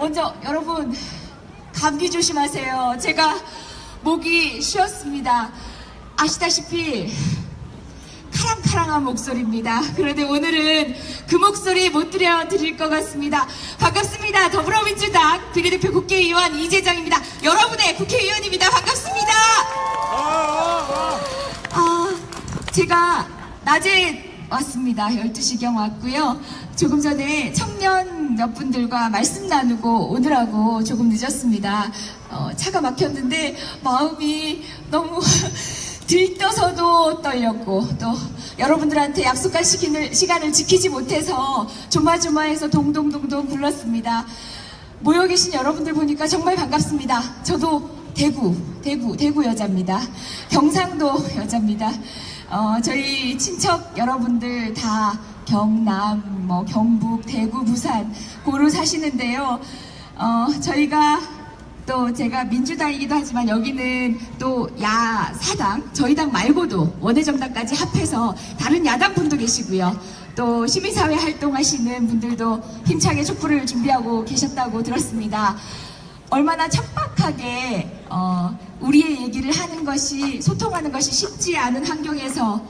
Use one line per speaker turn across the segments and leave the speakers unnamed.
먼저 여러분, 감기 조심하세요. 제가 목이 쉬었습니다. 아시다시피, 카랑카랑한 목소리입니다. 그런데 오늘은 그 목소리 못 들려드릴 것 같습니다. 반갑습니다. 더불어민주당 비례대표 국회의원 이재정입니다. 여러분의 국회의원입니다. 반갑습니다. 아, 제가 낮에 왔습니다. 12시경 왔고요. 조금 전에 청년 몇 분들과 말씀 나누고 오느라고 조금 늦었습니다. 어, 차가 막혔는데 마음이 너무 들떠서도 떨렸고 또 여러분들한테 약속한 시간을, 시간을 지키지 못해서 조마조마해서 동동동동 굴렀습니다. 모여 계신 여러분들 보니까 정말 반갑습니다. 저도 대구, 대구, 대구 여자입니다. 경상도 여자입니다. 어, 저희 친척 여러분들 다 경남, 뭐 경북, 대구, 부산 고루 사시는데요. 어, 저희가 또 제가 민주당이기도 하지만 여기는 또 야사당, 저희 당 말고도 원내정당까지 합해서 다른 야당 분도 계시고요. 또 시민사회 활동하시는 분들도 힘차게 촛불을 준비하고 계셨다고 들었습니다. 얼마나 척박하게 어, 우리의 얘기를 하는 것이 소통하는 것이 쉽지 않은 환경에서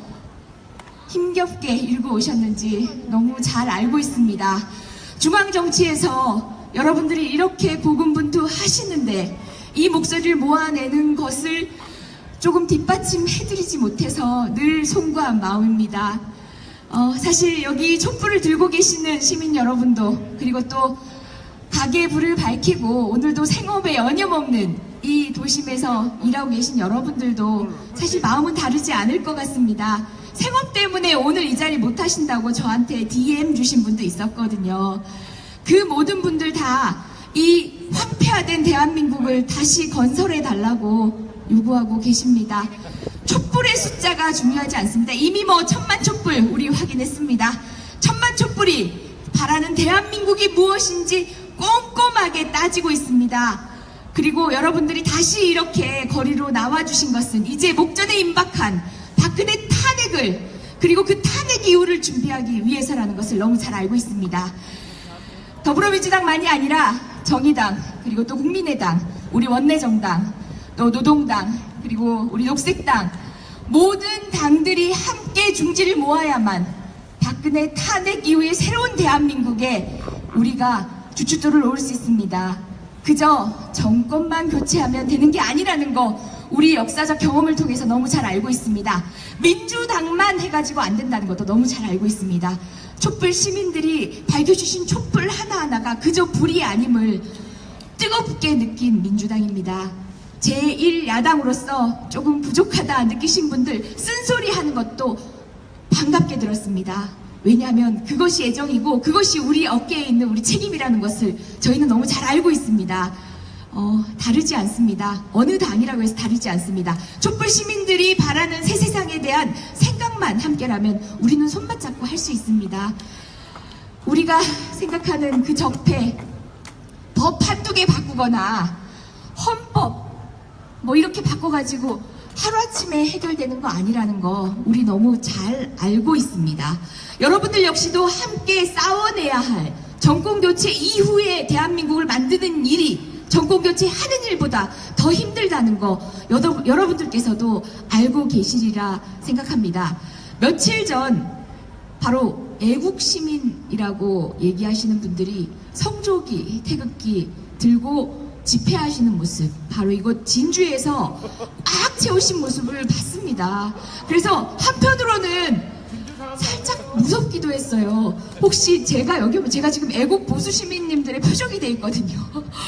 힘겹게 일고 오셨는지 너무 잘 알고 있습니다. 중앙 정치에서 여러분들이 이렇게 고군분투 하시는데 이 목소리를 모아내는 것을 조금 뒷받침해드리지 못해서 늘 송구한 마음입니다. 어, 사실 여기 촛불을 들고 계시는 시민 여러분도 그리고 또 가게의 불을 밝히고 오늘도 생업에 여념없는 이 도심에서 일하고 계신 여러분들도 사실 마음은 다르지 않을 것 같습니다. 생업 때문에 오늘 이 자리 못 하신다고 저한테 DM 주신 분도 있었거든요. 그 모든 분들 다 이 황폐화된 대한민국을 다시 건설해 달라고 요구하고 계십니다. 촛불의 숫자가 중요하지 않습니다. 이미 뭐 천만 촛불 우리 확인했습니다. 천만 촛불이 바라는 대한민국이 무엇인지 꼼꼼하게 따지고 있습니다. 그리고 여러분들이 다시 이렇게 거리로 나와주신 것은 이제 목전에 임박한 박근혜 탄핵을 그리고 그 탄핵 이후를 준비하기 위해서라는 것을 너무 잘 알고 있습니다. 더불어민주당만이 아니라 정의당 그리고 또 국민의당 우리 원내정당 또 노동당 그리고 우리 녹색당 모든 당들이 함께 중지를 모아야만 박근혜 탄핵 이후의 새로운 대한민국에 우리가 주춧돌을 놓을 수 있습니다. 그저 정권만 교체하면 되는 게 아니라는 거 우리 역사적 경험을 통해서 너무 잘 알고 있습니다. 민주당만 해가지고 안 된다는 것도 너무 잘 알고 있습니다. 촛불 시민들이 밝혀주신 촛불 하나하나가 그저 불이 아님을 뜨겁게 느낀 민주당입니다. 제1야당으로서 조금 부족하다 느끼신 분들 쓴소리 하는 것도 반갑게 들었습니다. 왜냐하면 그것이 애정이고 그것이 우리 어깨에 있는 우리 책임이라는 것을 저희는 너무 잘 알고 있습니다. 어, 다르지 않습니다. 어느 당이라고 해서 다르지 않습니다. 촛불 시민들이 바라는 새 세상에 대한 생각만 함께라면 우리는 손만 잡고 할 수 있습니다. 우리가 생각하는 그 적폐, 법 한두 개 바꾸거나 헌법 뭐 이렇게 바꿔가지고 하루아침에 해결되는 거 아니라는 거 우리 너무 잘 알고 있습니다. 여러분들 역시도 함께 싸워내야 할 정권교체 이후에 대한민국을 만드는 일이 정권교체 하는 일보다 더 힘들다는 거 여러, 여러분들께서도 알고 계시리라 생각합니다. 며칠 전 바로 애국시민이라고 얘기하시는 분들이 성조기, 태극기 들고 집회하시는 모습, 바로 이곳 진주에서 꽉 채우신 모습을 봤습니다. 그래서 한편으로는 살짝 무섭기도 했어요. 혹시 제가 여기 제가 지금 애국 보수 시민님들의 표정이 돼 있거든요.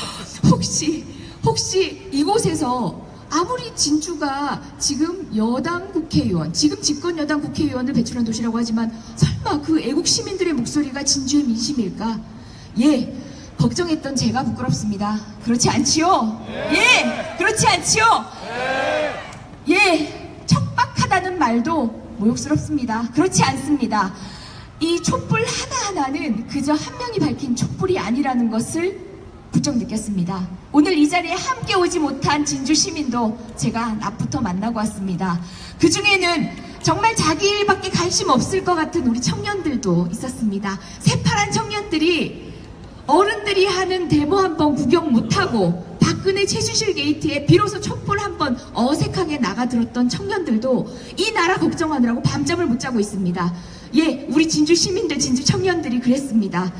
혹시 혹시 이곳에서 아무리 진주가 지금 여당 국회의원, 지금 집권 여당 국회의원을 배출한 도시라고 하지만 설마 그 애국 시민들의 목소리가 진주의 민심일까? 예, 걱정했던 제가 부끄럽습니다. 그렇지 않지요? 예, 그렇지 않지요? 예, 척박하다는 말도 모욕스럽습니다. 그렇지 않습니다. 이 촛불 하나하나는 그저 한 명이 밝힌 촛불이 아니라는 것을 부쩍 느꼈습니다. 오늘 이 자리에 함께 오지 못한 진주 시민도 제가 낮부터 만나고 왔습니다. 그 중에는 정말 자기 일밖에 관심 없을 것 같은 우리 청년들도 있었습니다. 새파란 청년들이 어른들이 하는 데모 한번 구경 못하고 박근혜 최순실 게이트에 비로소 촛불 한번 어색하게 나가들었던 청년들도 이 나라 걱정하느라고 밤잠을 못 자고 있습니다. 예, 우리 진주 시민들, 진주 청년들이 그랬습니다.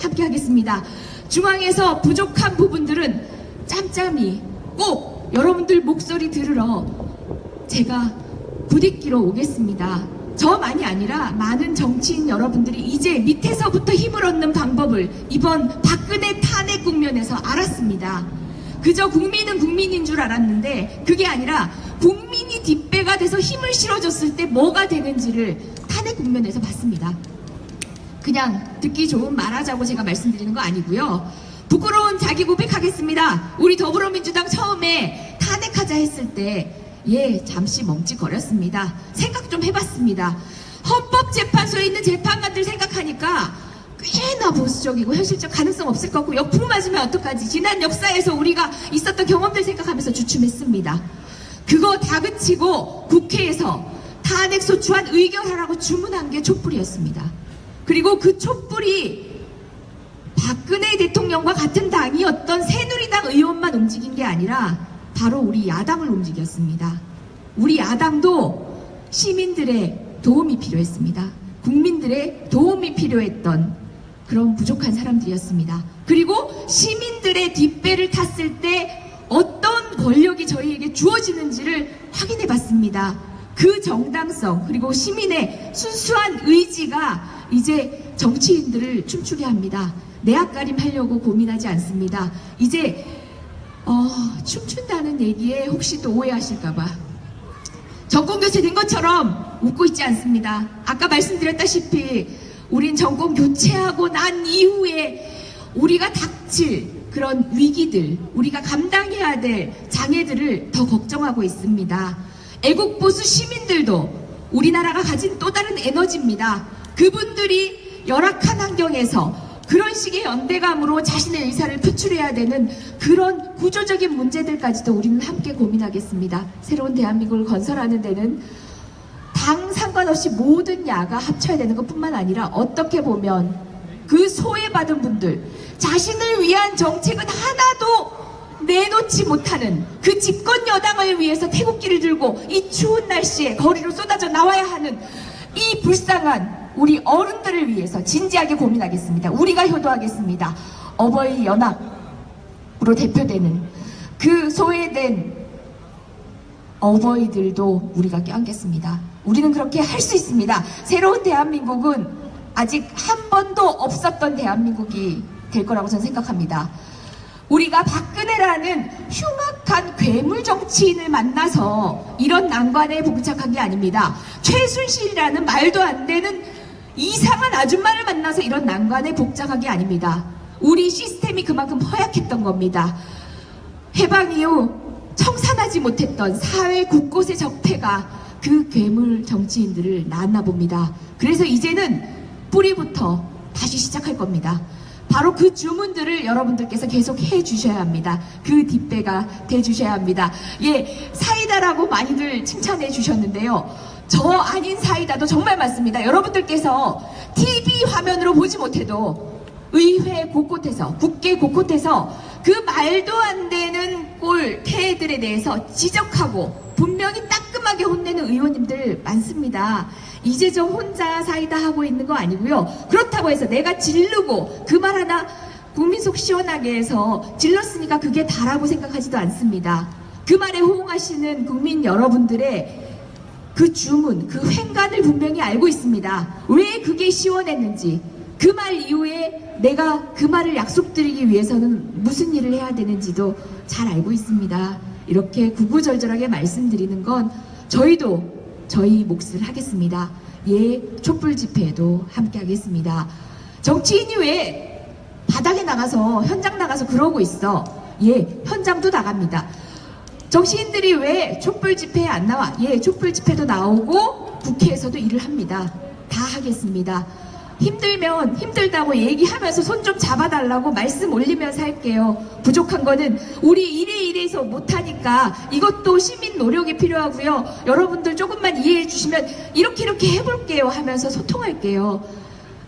함께 하겠습니다. 중앙에서 부족한 부분들은 짬짬이 꼭 여러분들 목소리 들으러 제가 부딪히러 오겠습니다. 저만이 아니라 많은 정치인 여러분들이 이제 밑에서부터 힘을 얻는 방법을 이번 박근혜 탄핵 국면에서 알았습니다. 그저 국민은 국민인 줄 알았는데 그게 아니라 국민이 뒷배가 돼서 힘을 실어줬을 때 뭐가 되는지를 탄핵 국면에서 봤습니다. 그냥 듣기 좋은 말하자고 제가 말씀드리는 거 아니고요. 부끄러운 자기 고백하겠습니다. 우리 더불어민주당 처음에 탄핵하자 했을 때, 예, 잠시 멈칫거렸습니다. 생각 좀 해봤습니다. 헌법재판소에 있는 재판관들 생각하니까 꽤나 보수적이고 현실적 가능성 없을 것 같고 역풍 맞으면 어떡하지? 지난 역사에서 우리가 있었던 경험들 생각하면서 주춤했습니다. 그거 다 그치고 국회에서 탄핵 소추안 의결하라고 주문한 게 촛불이었습니다. 그리고 그 촛불이 박근혜 대통령과 같은 당이었던 새누리당 의원만 움직인 게 아니라 바로 우리 야당을 움직였습니다. 우리 야당도 시민들의 도움이 필요했습니다. 국민들의 도움이 필요했던 그런 부족한 사람들이었습니다. 그리고 시민들의 뒷배를 탔을 때 어떤 권력이 저희에게 주어지는지를 확인해 봤습니다. 그 정당성 그리고 시민의 순수한 의지가 이제 정치인들을 춤추게 합니다. 내악가림 하려고 고민하지 않습니다. 이제 어, 춤춘다는 얘기에 혹시 또 오해하실까봐 정권 교체 된 것처럼 웃고 있지 않습니다. 아까 말씀드렸다시피 우린 정권 교체하고 난 이후에 우리가 닥칠 그런 위기들, 우리가 감당해야 될 장애들을 더 걱정하고 있습니다. 애국 보수 시민들도 우리나라가 가진 또 다른 에너지입니다. 그분들이 열악한 환경에서 그런 식의 연대감으로 자신의 의사를 표출해야 되는 그런 구조적인 문제들까지도 우리는 함께 고민하겠습니다. 새로운 대한민국을 건설하는 데는 당 상관없이 모든 야가 합쳐야 되는 것뿐만 아니라 어떻게 보면 그 소외받은 분들 자신을 위한 정책은 하나도 내놓지 못하는 그 집권 여당을 위해서 태국기를 들고 이 추운 날씨에 거리로 쏟아져 나와야 하는 이 불쌍한 우리 어른들을 위해서 진지하게 고민하겠습니다. 우리가 효도하겠습니다. 어버이 연합으로 대표되는 그 소외된 어버이들도 우리가 껴안겠습니다. 우리는 그렇게 할 수 있습니다. 새로운 대한민국은 아직 한 번도 없었던 대한민국이 될 거라고 저는 생각합니다. 우리가 박근혜라는 흉악한 괴물 정치인을 만나서 이런 난관에 봉착한 게 아닙니다. 최순실이라는 말도 안 되는 이상한 아줌마를 만나서 이런 난관에 복잡한 게 아닙니다. 우리 시스템이 그만큼 허약했던 겁니다. 해방 이후 청산하지 못했던 사회 곳곳의 적폐가 그 괴물 정치인들을 낳았나 봅니다. 그래서 이제는 뿌리부터 다시 시작할 겁니다. 바로 그 주문들을 여러분들께서 계속 해 주셔야 합니다. 그 뒷배가 돼 주셔야 합니다. 예, 사이다라고 많이들 칭찬해 주셨는데요. 저 아닌 사이다도 정말 맞습니다. 여러분들께서 TV 화면으로 보지 못해도 의회 곳곳에서 국회 곳곳에서 그 말도 안 되는 꼴 태들에 대해서 지적하고 분명히 따끔하게 혼내는 의원님들 많습니다. 이제 좀 혼자 사이다 하고 있는 거 아니고요. 그렇다고 해서 내가 질르고 그 말 하나 국민 속 시원하게 해서 질렀으니까 그게 다라고 생각하지도 않습니다. 그 말에 호응하시는 국민 여러분들의 그 주문, 그 횡간을 분명히 알고 있습니다. 왜 그게 시원했는지, 그 말 이후에 내가 그 말을 약속드리기 위해서는 무슨 일을 해야 되는지도 잘 알고 있습니다. 이렇게 구구절절하게 말씀드리는 건 저희도 저희 몫을 하겠습니다. 예, 촛불 집회에도 함께 하겠습니다. 정치인이 왜 바닥에 나가서, 현장 나가서 그러고 있어? 예, 현장도 나갑니다. 정치인들이 왜 촛불 집회에 안 나와? 예, 촛불 집회도 나오고 국회에서도 일을 합니다. 다 하겠습니다. 힘들면 힘들다고 얘기하면서 손 좀 잡아달라고 말씀 올리면서 할게요. 부족한 거는 우리 이래 이래서 못하니까 이것도 시민 노력이 필요하고요. 여러분들 조금만 이해해 주시면 이렇게 이렇게 해볼게요 하면서 소통할게요.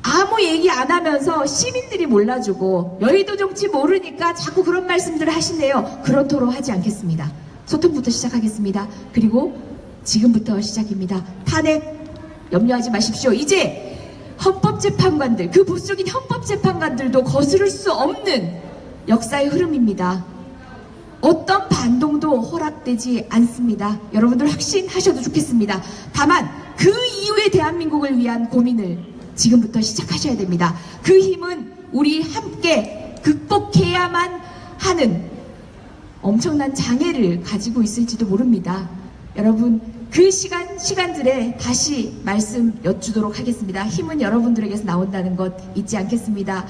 아무 얘기 안 하면서 시민들이 몰라주고 여의도 정치 모르니까 자꾸 그런 말씀들을 하신대요. 그렇도록 하지 않겠습니다. 소통부터 시작하겠습니다. 그리고 지금부터 시작입니다. 탄핵 염려하지 마십시오. 이제 헌법재판관들, 그 보수적인 헌법재판관들도 거스를 수 없는 역사의 흐름입니다. 어떤 반동도 허락되지 않습니다. 여러분들 확신하셔도 좋겠습니다. 다만 그 이후의 대한민국을 위한 고민을 지금부터 시작하셔야 됩니다. 그 힘은 우리 함께 극복해야만 하는 엄청난 장애를 가지고 있을지도 모릅니다. 여러분, 그 시간, 시간들에 다시 말씀 여쭈도록 하겠습니다. 힘은 여러분들에게서 나온다는 것 잊지 않겠습니다.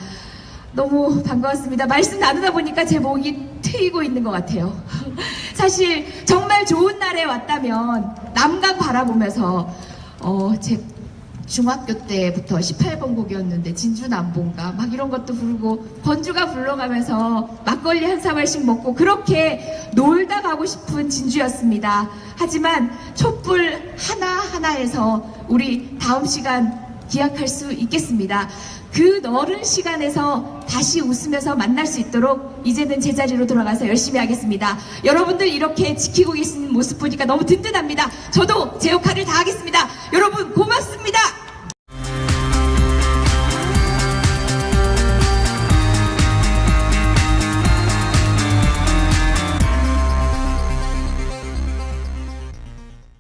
너무 반가웠습니다. 말씀 나누다 보니까 제 목이 트이고 있는 것 같아요. 사실 정말 좋은 날에 왔다면 남강 바라보면서 어, 제 중학교 때부터 18번 곡이었는데 진주 남봉가 막 이런 것도 부르고 번주가 불러가면서 막걸리 한 사발씩 먹고 그렇게 놀다 가고 싶은 진주였습니다. 하지만 촛불 하나하나에서 우리 다음 시간 기약할 수 있겠습니다. 그 넓은 시간에서 다시 웃으면서 만날 수 있도록 이제는 제자리로 돌아가서 열심히 하겠습니다. 여러분들 이렇게 지키고 계시는 모습 보니까 너무 든든합니다. 저도 제 역할을 다